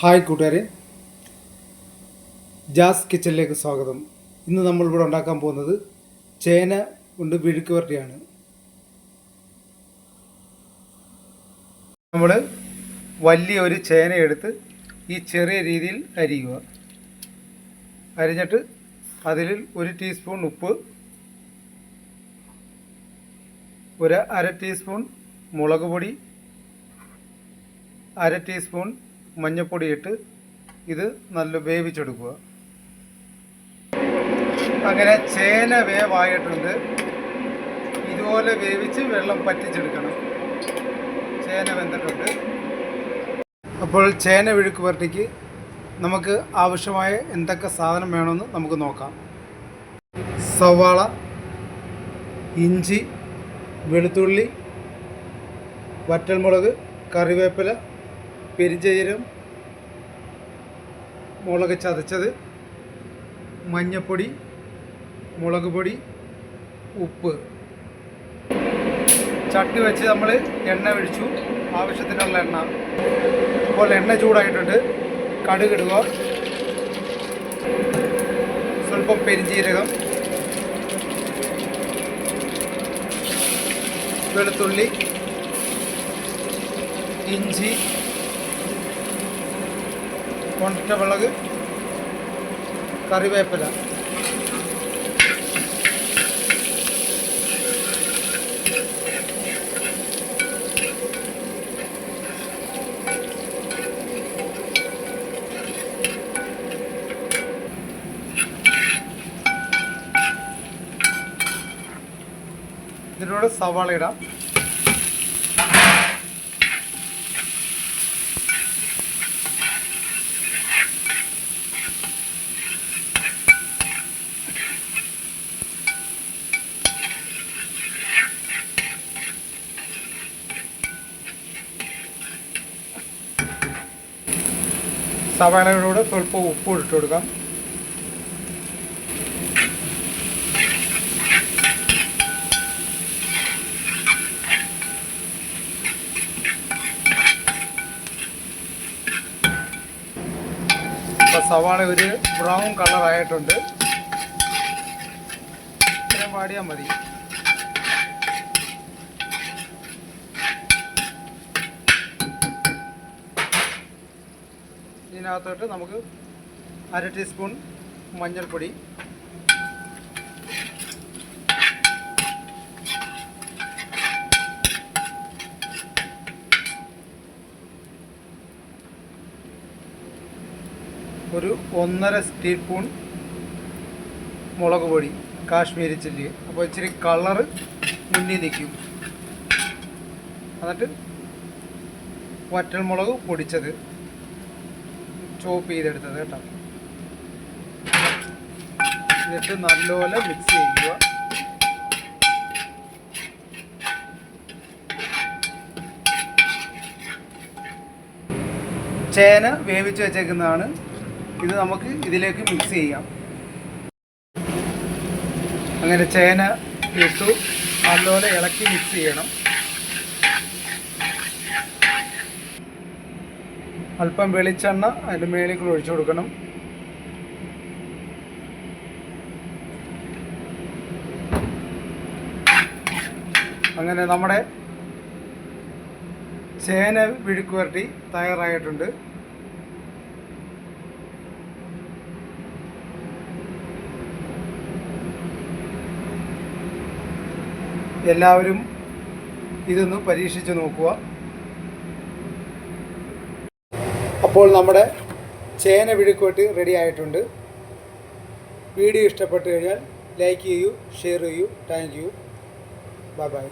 Hi കൂട്ടുകാരെ. Jazz കിച്ചണിലേക്ക് സ്വാഗതം. ഇന്ന് നമ്മൾ ഇവിടെ ഉണ്ടാക്കാൻ പോകുന്നത് ചേന കൊണ്ട് വിഴുക്ക് വരട്ടിയാണ്. നമ്മൾ വലിയ ഒരു ചേന എടുത്ത് ഈ ചെറിയ രീതിയിൽ അരിയുക. അരിഞ്ഞിട്ട് അതിൽ ഒരു ടീസ്പൂൺ ഉപ്പ് ഒരു അര ടീസ്പൂൺ മുളക് പൊടി അര ടീസ്പൂൺ മഞ്ഞൾപ്പൊടി ഇട്ട് ഇത് നല്ല വേവിച്ചെടുക്കുക. അങ്ങനെ ചേന വേവായിട്ടുണ്ട്. ഇതുപോലെ വേവിച്ച് വെള്ളം പറ്റിച്ചെടുക്കണം. ചേന വെന്തിട്ടുണ്ട്. അപ്പോൾ ചേന വിഴുക്ക് പുരട്ടിക്ക് നമുക്ക് ആവശ്യമായ എന്തൊക്കെ സാധനം വേണമെന്ന് നമുക്ക് നോക്കാം. സവാള ഇഞ്ചി വെളുത്തുള്ളി വറ്റൽമുളക് കറിവേപ്പില പെരിഞ്ചീരം മുളക് ചതച്ചത് മഞ്ഞപ്പൊടി മുളക് പൊടി ഉപ്പ്. ചട്ടി വെച്ച് നമ്മൾ എണ്ണ ഒഴിച്ചു. ആവശ്യത്തിനുള്ള എണ്ണ. ഇപ്പോൾ എണ്ണ ചൂടായിട്ടുണ്ട്. കടുകിടുക സ്വല്പം പെരിഞ്ചീരകം. വെളുത്തുള്ളി. ഇഞ്ചി. കൊണ്ടമുളക് കറിവേപ്പില. ഇതിനോട് സവാള ഇടാം. സവാളയോട് സ്വല്പം ഉപ്പ് ഇട്ട് കൊടുക്കാം. സവാള ഒരു ബ്രൗൺ കളർ ആയിട്ടുണ്ട് ഇത്രയും വാടിയാൽ മതി. ഇതിനകത്തോട്ട് നമുക്ക് അര ടീസ്പൂൺ മഞ്ഞൾപ്പൊടി. ഒരു ഒന്നര ടീസ്പൂൺ മുളക് പൊടി കാശ്മീരി ചില്ലി. അപ്പോൾ ഇച്ചിരി കളറ് മുന്നിൽ നിൽക്കും. എന്നിട്ട് വറ്റൽമുളക് പൊടിച്ചത്. ചോപ്പ് ചെയ്തെടുത്തത് കേട്ടോ. എന്നിട്ട് നല്ലപോലെ മിക്സ് ചെയ്യുക. ചേന വേവിച്ച് വെച്ചേക്കുന്നതാണ്. ഇത് നമുക്ക് ഇതിലേക്ക് മിക്സ് ചെയ്യാം. അങ്ങനെ ചേന ഇട്ടു. നല്ലപോലെ ഇളക്കി മിക്സ് ചെയ്യണം. അല്പം വെളിച്ചെണ്ണ അതിന്റെ മേലേക്ക് ഒഴിച്ചു കൊടുക്കണം. അങ്ങനെ നമ്മുടെ ചേന വിഴുക്ക് വരട്ടി തയ്യാറായിട്ടുണ്ട്. എല്ലാവരും ഇതൊന്ന് പരീക്ഷിച്ച് നോക്കുക. അപ്പോൾ നമ്മുടെ ചേന വിഴുക്കോട്ട് റെഡി ആയിട്ടുണ്ട്. വീഡിയോ ഇഷ്ടപ്പെട്ടു കഴിഞ്ഞാൽ ലൈക്ക് ചെയ്യൂ ഷെയർ ചെയ്യൂ താങ്ക് യു ബൈ ബൈ